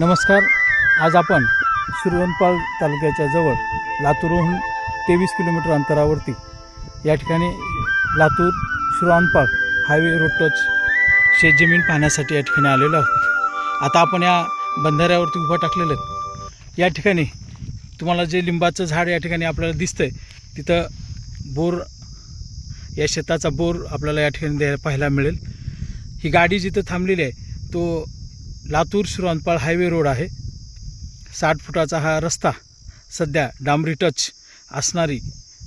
नमस्कार. आज आपण शिरवणपाल तालुक्याच्या जवळ लातूरहून तेवीस किलोमीटर अंतरावरती या ठिकाणी Latur Shirwanpal highway road touch शेतजमीन पाहण्यासाठी या ठिकाणी आलेलो आहोत. आता आपण या बंधाऱ्यावरती उभं टाकलेलं आहेत. या ठिकाणी तुम्हाला जे लिंबाचं झाड या ठिकाणी आपल्याला दिसतं आहे तिथं बोर या शेताचा बोर आपल्याला या ठिकाणी द्यायला पाहायला मिळेल. ही गाडी जिथं थांबलेली आहे तो लातूर शिरोणपाळ हायवे रोड आहे. साठ फुटाचा हा रस्ता सध्या डांबरी टच असणारी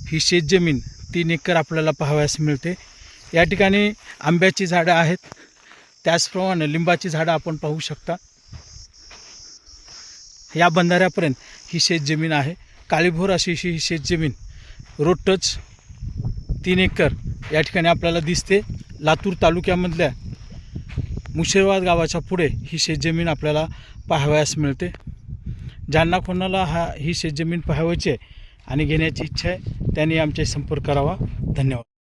ही शेतजमीन तीन एकर आपल्याला पाहावयास मिळते. या ठिकाणी आंब्याची झाडं आहेत. त्याचप्रमाणे लिंबाची झाडं आपण पाहू शकता. या बंधाऱ्यापर्यंत ही शेतजमीन आहे. काळीभोर अशी ही शेतजमीन रोड टच तीन एकर या ठिकाणी आपल्याला दिसते. लातूर तालुक्यामधल्या मुशिराबाद गावाच्या पुढे ही शेतजमीन आपल्याला पाहावयास मिळते. ज्यांना कोणाला हा ही शेतजमीन पाहावायची आहे आणि घेण्याची इच्छा आहे त्यांनी आमच्याशी संपर्क करावा. धन्यवाद.